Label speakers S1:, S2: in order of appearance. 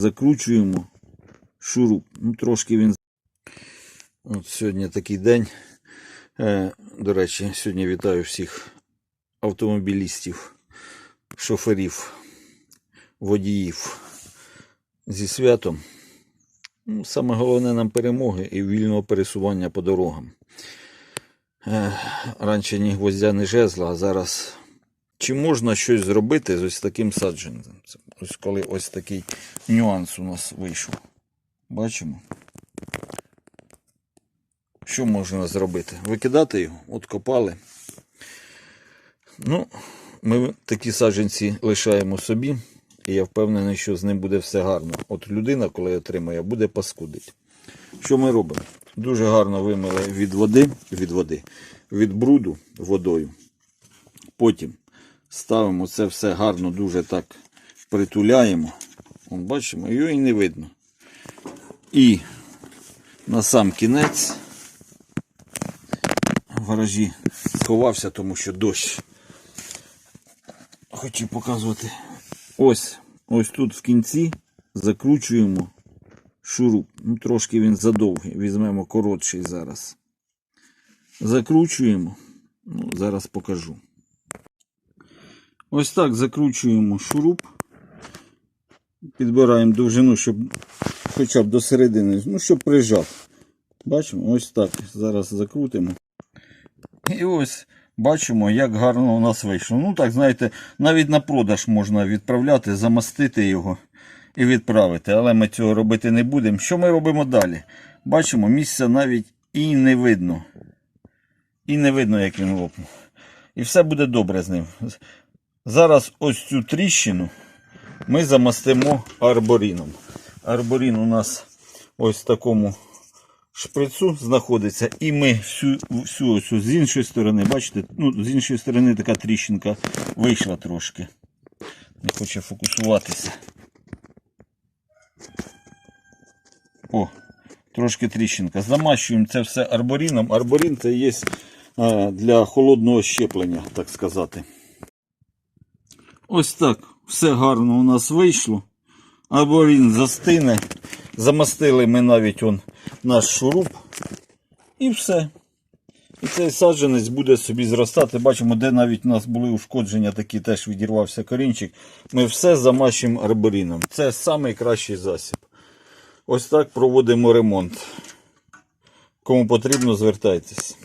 S1: Закручуємо шуруп. Ну, трошки він. От сьогодні такий день. Е, до речі, сьогодні вітаю всіх автомобілістів, шоферів, водіїв зі святом. Ну, саме головне нам перемоги і вільного пересування по дорогам. Е, раніше ні гвоздя, ні жезла, а зараз. Чи можна щось зробити з ось таким саджанцем? Ось коли ось такий нюанс у нас вийшов. Бачимо? Що можна зробити? Викидати його, от копали. Ну, ми такі саджанці лишаємо собі, і я впевнений, що з ним буде все гарно. От людина, коли отримає, буде паскудить. Що ми робимо? Дуже гарно вимили від води, від води, від бруду водою. Потім ставимо це все гарно, дуже так притуляємо. Вон, бачимо, його і не видно. І на сам кінець в гаражі сховався, тому що дощ. Хочу показувати. Ось, ось тут в кінці закручуємо шуруп. Ну, трошки він задовгий. Візьмемо коротший зараз. Закручуємо. Ну, зараз покажу. Ось так закручуємо шуруп. Підбираємо довжину, щоб хоча б до середини, ну, щоб прижав. Бачимо, ось так. Зараз закрутимо. І ось бачимо, як гарно у нас вийшло. Ну так, знаєте, навіть на продаж можна відправляти, замастити його і відправити. Але ми цього робити не будемо. Що ми робимо далі? Бачимо, місця навіть і не видно. І не видно, як він лопнув. І все буде добре з ним. Зараз ось цю тріщину ми замастимо арборіном. Арборін у нас ось в такому шприцу знаходиться. І ми всю, всю ось з іншої сторони, бачите, ну, з іншої сторони така тріщинка вийшла трошки. Не хоче фокусуватися. О, трошки тріщинка. Замащуємо це все арборіном. Арборін це є для холодного щеплення, так сказати. Ось так. Все гарно у нас вийшло. Арборін застине. Замастили ми навіть он наш шуруп. І все. І цей саджанець буде собі зростати. Бачимо, де навіть у нас були ушкодження, такі теж відірвався корінчик. Ми все замащимо арборіном. Це найкращий засіб. Ось так проводимо ремонт. Кому потрібно, звертайтесь.